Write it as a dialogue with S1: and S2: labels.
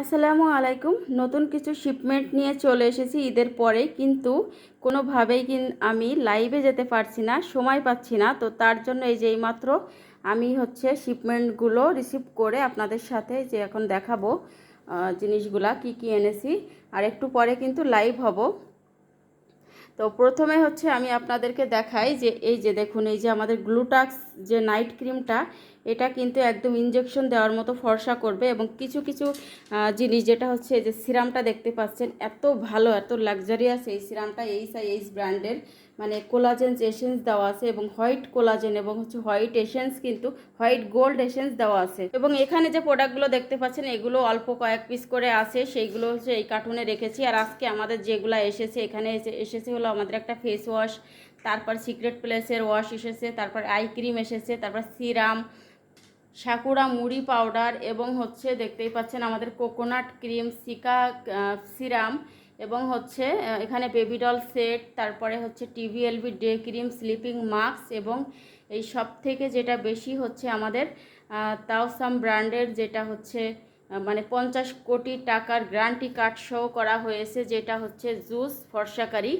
S1: আসসালামু আলাইকুম। নতুন কিছু শিপমেন্ট নিয়ে চলে এসেছি ঈদের পরে, কিন্তু কোনোভাবেই কিন, আমি লাইভে যেতে পারছি না, সময় পাচ্ছি না। তো তার জন্য এই যে এইমাত্র আমি হচ্ছে শিপমেন্টগুলো রিসিভ করে আপনাদের সাথে যে এখন দেখাবো জিনিসগুলা, কি কি এনেছি। আর একটু পরে কিন্তু লাইভ হব। তো প্রথমে হচ্ছে আমি আপনাদেরকে দেখাই যে এই যে দেখুন, এই যে আমাদের গ্লুটাক্স যে নাইট ক্রিমটা, এটা কিন্তু একদম ইনজেকশন দেওয়ার মতো ফর্সা করবে এবং কিছু কিছু জিনিস যেটা হচ্ছে যে সিরামটা দেখতে পাচ্ছেন, এত ভালো, এত লাক্সারিয়াস এই সিরামটা এইচ আই এইচ ব্র্যান্ডের মানে কোলাজেন্স এসেন্স দেওয়া আছে এবং হোয়াইট কোলাজেন এবং হচ্ছে হোয়াইট এসেন্স কিন্তু হোয়াইট গোল্ড এসেন্স দেওয়া আছে। এবং এখানে যে প্রোডাক্টগুলো দেখতে পাচ্ছেন, এগুলো অল্প কয়েক পিস করে আছে, সেইগুলো হচ্ছে এই কার্টুনে রেখেছি। আর আজকে আমাদের যেগুলো এসেছে, এখানে এসে- এসেছে হলো আমাদের একটা ফেস ওয়াশ তারপর সিক্রেট প্লেসের ওয়াশ এসেছে, তারপর আই ক্রিম এসেছে, তারপর সিরাম সাকুরা মুড়ি পাউডার এবং হচ্ছে দেখতেই পাচ্ছেন আমাদের কোকোনাট ক্রিম সিকা সিরাম এবং হচ্ছে এখানে বেবি ডল সেট তারপরে হচ্ছে TVLB day cream sleeping mask এবং এই সব থেকে যেটা বেশি হচ্ছে আমাদের তাওসাম ব্র্যান্ডের যেটা হচ্ছে মানে পঞ্চাশ কোটি টাকার গ্রান্টি কার্ড শো করা হয়েছে, যেটা হচ্ছে জুস ফর্সাকারী